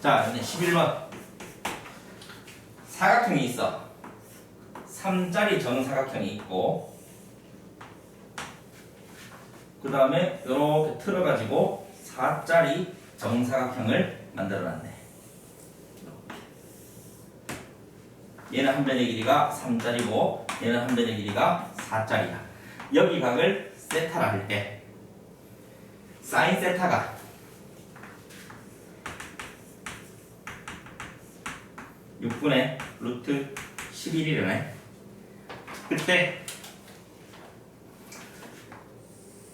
자, 이제 11번. 사각형이 있어. 3짜리 정사각형이 있고, 그 다음에 이렇게 틀어가지고 4짜리 정사각형을 만들어놨네. 얘는 한 변의 길이가 3짜리고, 얘는 한 변의 길이가 4짜리야. 여기 각을 세타라 할 때, 사인 세타가 6분의 루트 11이라네. 그때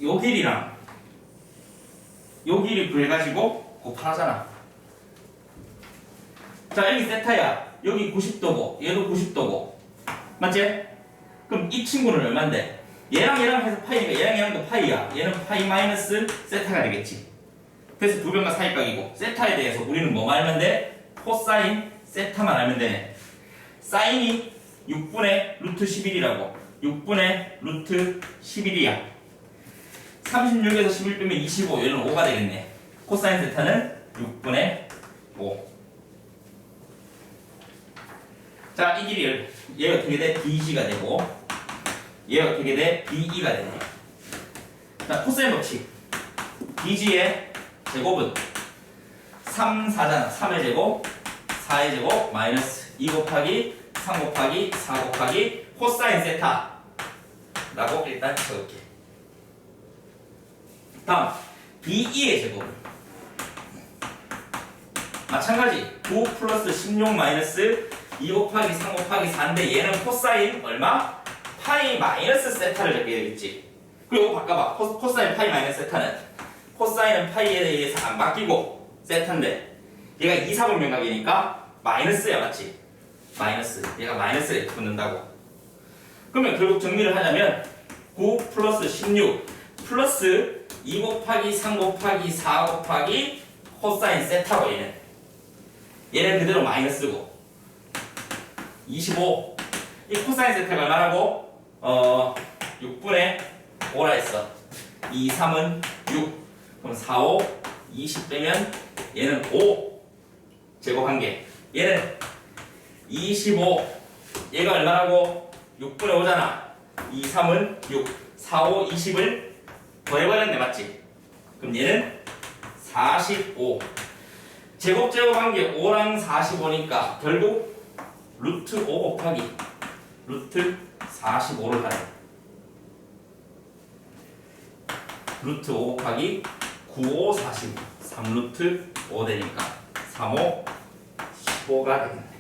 요 길이랑 요 길이 구해가지고 곱하잖아. 자 여기 세타야. 여기 90도고 얘도 90도고 맞지? 그럼 이 친구는 얼만데? 얘랑 얘랑 해서 파이니까 얘랑 얘랑도 파이야. 얘는 파이 마이너스 세타가 되겠지. 그래서 두 변과 사이각이고 세타에 대해서 우리는 뭐만 알면 돼? 코사인 세타만 알면 되네. 사인이 6분의 루트 11이라고. 6분의 루트 11이야. 36에서 11 빼면 25. 얘는 5가 되겠네. 코사인 세타는 6분의 5. 자, 이 길이를 얘 어떻게 돼? BG가 되고 얘 어떻게 돼? BE가 되네. 자, 코사인 법칙. BG의 제곱은 3, 4잖아. 3의 제곱, 4의 제곱, 마이너스 2 곱하기 3 곱하기 4 곱하기 코사인 세타 라고 일단 적을게. 다음, BE의 제곱. 마찬가지 9 플러스 16 마이너스 2 곱하기 3 곱하기 4인데 얘는 코사인 얼마? 파이 마이너스 세타를 적게 되겠지. 그리고 바꿔봐. 코, 코사인 파이 마이너스 세타는 코사인은 파이에 의해서 안 바뀌고 세타인데 얘가 2, 4분 명각이니까 마이너스야 맞지? 마이너스. 얘가 마이너스에 붙는다고. 그러면 결국 정리를 하자면 9 플러스 16 플러스 2 곱하기 3 곱하기 4 곱하기 코사인 세타고 얘는. 얘는 그대로 마이너스고. 25 이 코사인 세타가 얼마라고? 어 6분의 5라 했어. 2, 3은 6 그럼 4, 5, 20 빼면 얘는 5 제곱한 개. 얘는 25. 얘가 얼마라고? 6분의 5잖아. 2, 3은 6. 4, 5, 20을 더해버렸네, 맞지? 그럼 얘는 45. 제곱 제곱한 게 5랑 45니까 결국 루트 5 곱하기 루트 45를 하래. 루트 5 곱하기 9, 5, 40. 3루트 5 되니까 3, 5, 15가 되겠네.